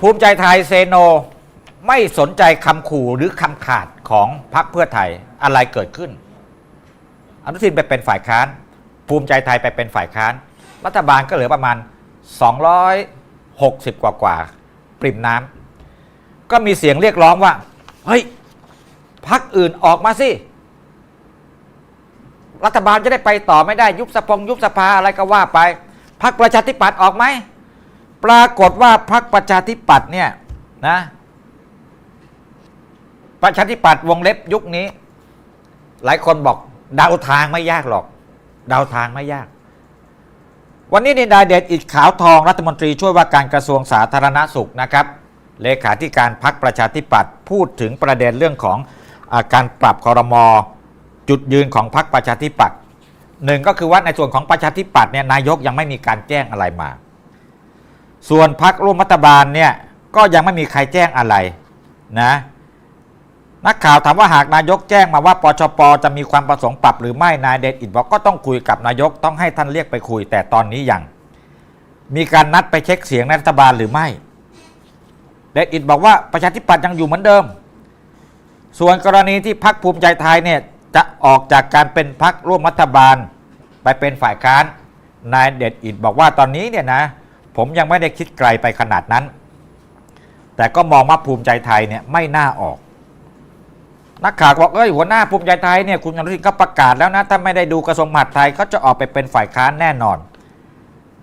ภูมิใจไทยเซโน ไม่สนใจคำขู่หรือคำขาดของพรรคเพื่อไทยอะไรเกิดขึ้น อนุทินไปเป็นฝ่ายค้าน ภูมิใจไทยไปเป็นฝ่ายค้าน รัฐบาลก็เหลือประมาณ 260 กว่ากว่าปริ่มน้ำก็มีเสียงเรียกร้องว่า เฮ้ยพักอื่นออกมาสิ รัฐบาลจะได้ไปต่อไม่ได้ยุบสภงยุบสภาอะไรก็ว่าไปพักประชาธิปัตย์ออกไหม ปรากฏว่าพักประชาธิปัตย์เนี่ยนะประชาธิปัตย์วงเล็บยุคนี้ หลายคนบอกเดาทางไม่ยากหรอกเดาทางไม่ยาก วันนี้นินดาเดชอิดขาวทองรัฐมนตรีช่วยว่าการกระทรวงสาธารณสุขนะครับ เลขาธิการพักประชาธิปัตย์พูดถึงประเด็นเรื่องของอาการปรับคอรมอจุดยืนของพักประชาธิปัตย์หนึ่งก็คือว่าในส่วนของประชาธิปัตย์เนี่ยนายกยังไม่มีการแจ้งอะไรมา ส่วนพักร่วมรัฐบาลเนี่ยก็ยังไม่มีใครแจ้งอะไรนะนักข่าวถามว่าหากนายกแจ้งมาว่าปชปจะมีความประสงค์ปรับหรือไม่นายเดชอิดบอกก็ต้องคุยกับนายกต้องให้ท่านเรียกไปคุย แต่ตอนนี้ยังมีการนัดไปเช็คเสียงในรัฐบาลหรือไม่เดชอิดบอกว่าประชาธิปัตย์ยังอยู่เหมือนเดิม ส่วนกรณีที่พักภูมิใจไทยเนี่ยจะออกจากการเป็นพักร่วมรัฐบาล ไปเป็นฝ่ายค้านนายเดชอิดบอกว่าตอนนี้เนี่ยนะ ผมยังไม่ได้คิดไกลไปขนาดนั้น แต่ก็มองว่าภูมิใจไทยเนี่ยไม่น่าออก นักข่าวบอกเอ้ยหัวหน้าภูมิใจไทยเนี่ยคุณอนุทินก็ประกาศแล้วนะถ้าไม่ได้ดูกระทรวงมหาดไทยก็จะออกไปเป็นฝ่ายค้านแน่นอน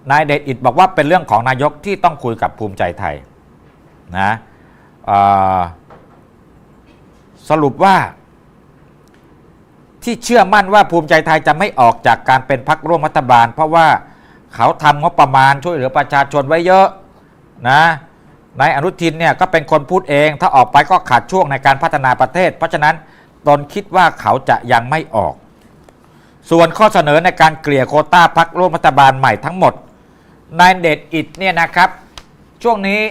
นายเดชอิดบอกว่าเป็นเรื่องของนายกที่ต้องคุยกับภูมิใจไทยนะสรุปว่า ที่เชื่อมั่นว่าภูมิใจไทยจะไม่ออกจากการเป็นพักร่วมรัฐบาล เพราะว่า เขาทำงบประมาณช่วยเหลือประชาชนไว้เยอะนะนายอนุทินเนี่ยก็เป็นคนพูดเอง ถ้าออกไปก็ขาดช่วงในการพัฒนาประเทศ เพราะฉะนั้นตนคิดว่าเขาจะยังไม่ออก ส่วนข้อเสนอในการเกลี่ยโคต้าพักร่วมรัฐบาลใหม่ทั้งหมดนายเดชอิดเนี่ยนะครับ ช่วงนี้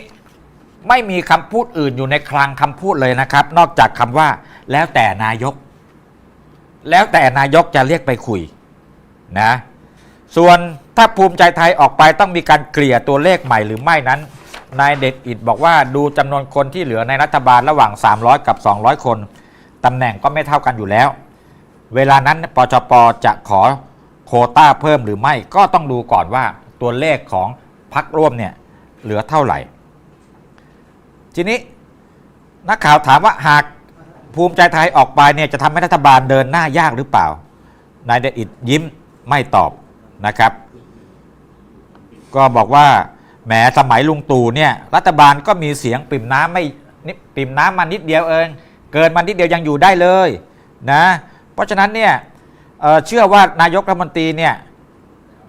ไม่มีคำพูดอื่นอยู่ในคลังคำพูดเลยนะครับ นอกจากคำว่าแล้วแต่นายก แล้วแต่นายกจะเรียกไปคุยนะ ส่วนถ้าภูมิใจไทยออกไปต้องมีการเกลี่ยตัวเลขใหม่หรือไม่นั้น นายเดชอิดบอกว่าดูจำนวนคนที่เหลือในรัฐบาลระหว่าง 300 กับ 200 คนตำแหน่งก็ไม่เท่ากันอยู่แล้ว เวลานั้นปชปจะขอโคต้าเพิ่มหรือไม่ก็ต้องดูก่อนว่าตัวเลขของพักร่วมเนี่ยเหลือเท่าไหร่ ทีนี้นักข่าวถามว่าหากภูมิใจไทยออกไปเนี่ยจะทำให้รัฐบาลเดินหน้ายากหรือเปล่า นายเดชอิดยิ้มไม่ตอบ นะครับ ก็บอกว่าแหมสมัยลุงตู่เนี่ยรัฐบาลก็มีเสียงปิ่มน้ำไม่นิปิ่มน้ำมานิดเดียวเองเกินมานิดเดียวยังอยู่ได้เลยนะเพราะฉะนั้นเนี่ยเเชื่อว่านายกรัฐมนตรีเนี่ย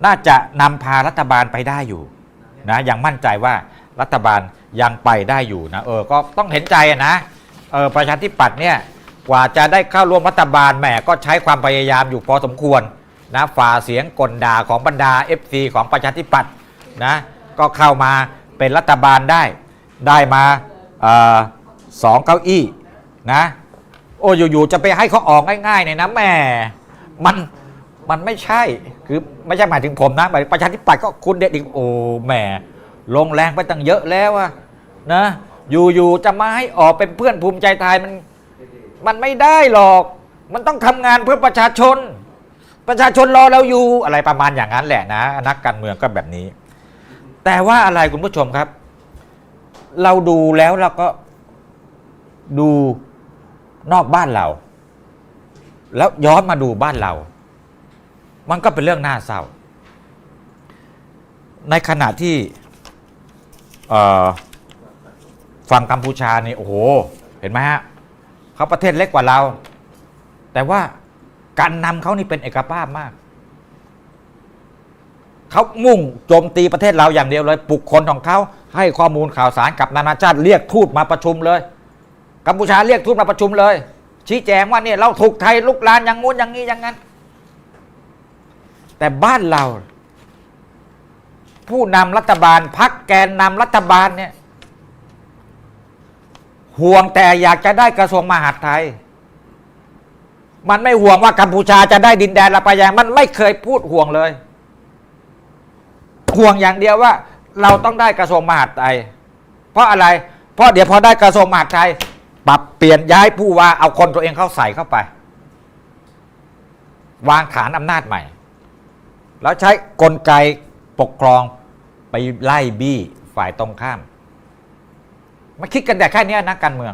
น่าจะนำพารัฐบาลไปได้อยู่นะยังมั่นใจว่ารัฐบาลยังไปได้อยู่นะเออก็ต้องเห็นใจนะเออประชาธิปัตย์เนี่ยกว่าจะได้เข้าร่วมรัฐบาลแหมก็ใช้ความพยายามอยู่พอสมควร นะฝ่าเสียงกลด่าของบรรดา FC ของประชาธิปัตย์นะก็เข้ามาเป็นรัฐบาลได้ได้มาสองเก้าอี้นะโอ้อยู่ๆจะไปให้เขาออกง่ายๆเนี่ยนะแหม่มันมันไม่ใช่คือไม่ใช่หมายถึงผมนะหมายถึงประชาธิปัตย์ก็คุณเด็ดอีกโอ้แหม่ลงแรงไปตั้งเยอะแล้วอะนะอยู่ๆจะมาให้ออกเป็นเพื่อนภูมิใจไทยมันมันไม่ได้หรอก มันต้องทำงานเพื่อประชาชน ประชาชนรอเราอยู่อะไรประมาณอย่างนั้นแหละนะ นักการเมืองก็แบบนี้ แต่ว่าอะไรคุณผู้ชมครับ เราดูแล้วเราก็ดูนอกบ้านเรา แล้วย้อนมาดูบ้านเรา มันก็เป็นเรื่องน่าเศร้า ในขณะที่ฝั่งกัมพูชานี่โอ้โห เห็นไหมฮะเขาประเทศเล็กกว่าเรา แต่ว่า การนำเขานี่เป็นเอกภาพมาก เขามุ่งโจมตีประเทศเราอย่างเดียวเลยปลุกคนของเขาให้ข้อมูลข่าวสารกับนานาชาติเรียกทูตมาประชุมเลยกัมพูชาเรียกทูตมาประชุมเลย ชี้แจงว่าเนี่ยเราถูกไทยลุกลานอย่างงู้นอย่างนี้อย่างนั้น แต่บ้านเรา ผู้นำรัฐบาลพักแกนนำรัฐบาลเนี่ยห่วงแต่อยากจะได้กระทรวงมหาดไทย มันไม่ห่วงว่ากัมพูชาจะได้ดินแดนละไปยังมันไม่เคยพูดห่วงเลย ห่วงอย่างเดียวว่า เราต้องได้กระทรวงมหาดไทย เพราะอะไร เพราะเดี๋ยวพอได้กระทรวงมหาดไทยปรับเปลี่ยนย้ายผู้ว่าเอาคนตัวเองเข้าใส่เข้าไป วางฐานอำนาจใหม่ แล้วใช้กลไกปกครองไปไล่บี้ฝ่ายตรงข้าม มาคิดกันแต่แค่นี้นะการเมือง